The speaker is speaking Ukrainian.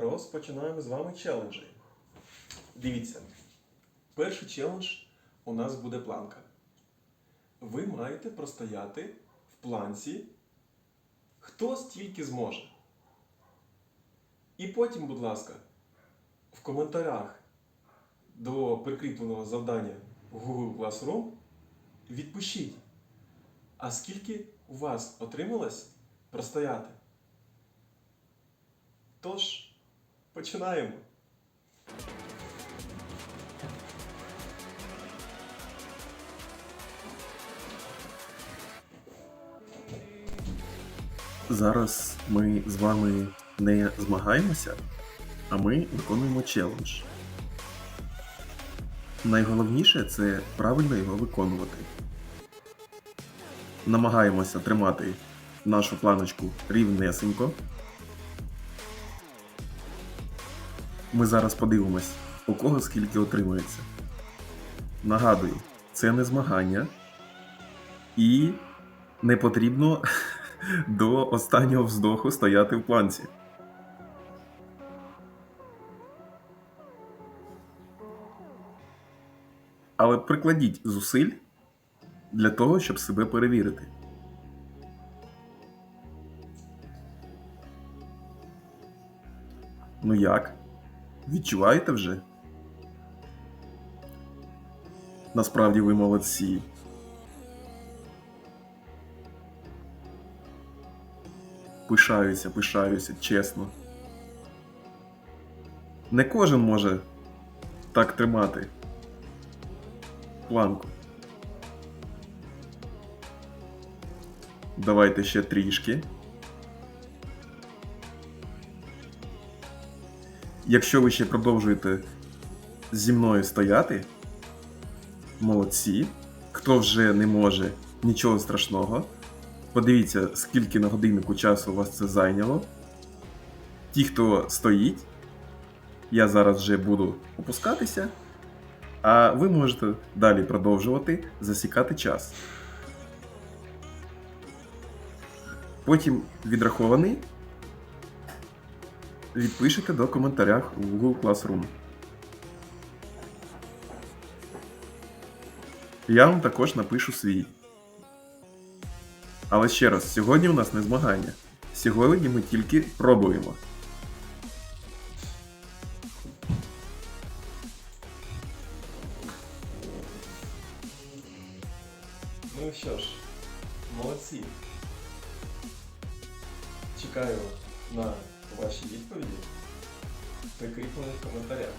розпочинаємо з вами челенджі. Дивіться, перший челендж у нас буде планка. Ви маєте простояти в планці, хто стільки зможе. І потім, будь ласка, в коментарях до прикріпленого завдання Google Classroom відпишіть, а скільки у вас отрималось простояти. Тож, починаємо. Зараз ми з вами не змагаємося, а ми виконуємо челендж. Найголовніше це правильно його виконувати. Намагаємося тримати нашу планочку рівнесенько. Ми зараз подивимось, у кого скільки отримується. Нагадую, це не змагання. І не потрібно до останнього вздоху стояти в планці. Але прикладіть зусиль для того, щоб себе перевірити. Ну як? Відчуваєте вже? Насправді ви молодці. Пишаюся, пишаюся, чесно. Не кожен може так тримати планку. Давайте ще трішки. Якщо ви ще продовжуєте зі мною стояти, молодці. Хто вже не може, нічого страшного. Подивіться, скільки на годиннику часу вас це зайняло. Ті, хто стоїть, я зараз вже буду опускатися, а ви можете далі продовжувати засікати час. Потім відрахований відпишете до коментарях у Google Classroom. Я вам також напишу свій. Але ще раз, сьогодні у нас не змагання. Сьогодні ми тільки пробуємо. Ну що ж, молодці. Чекаю на ваші відповіді в прикріплених коментарях.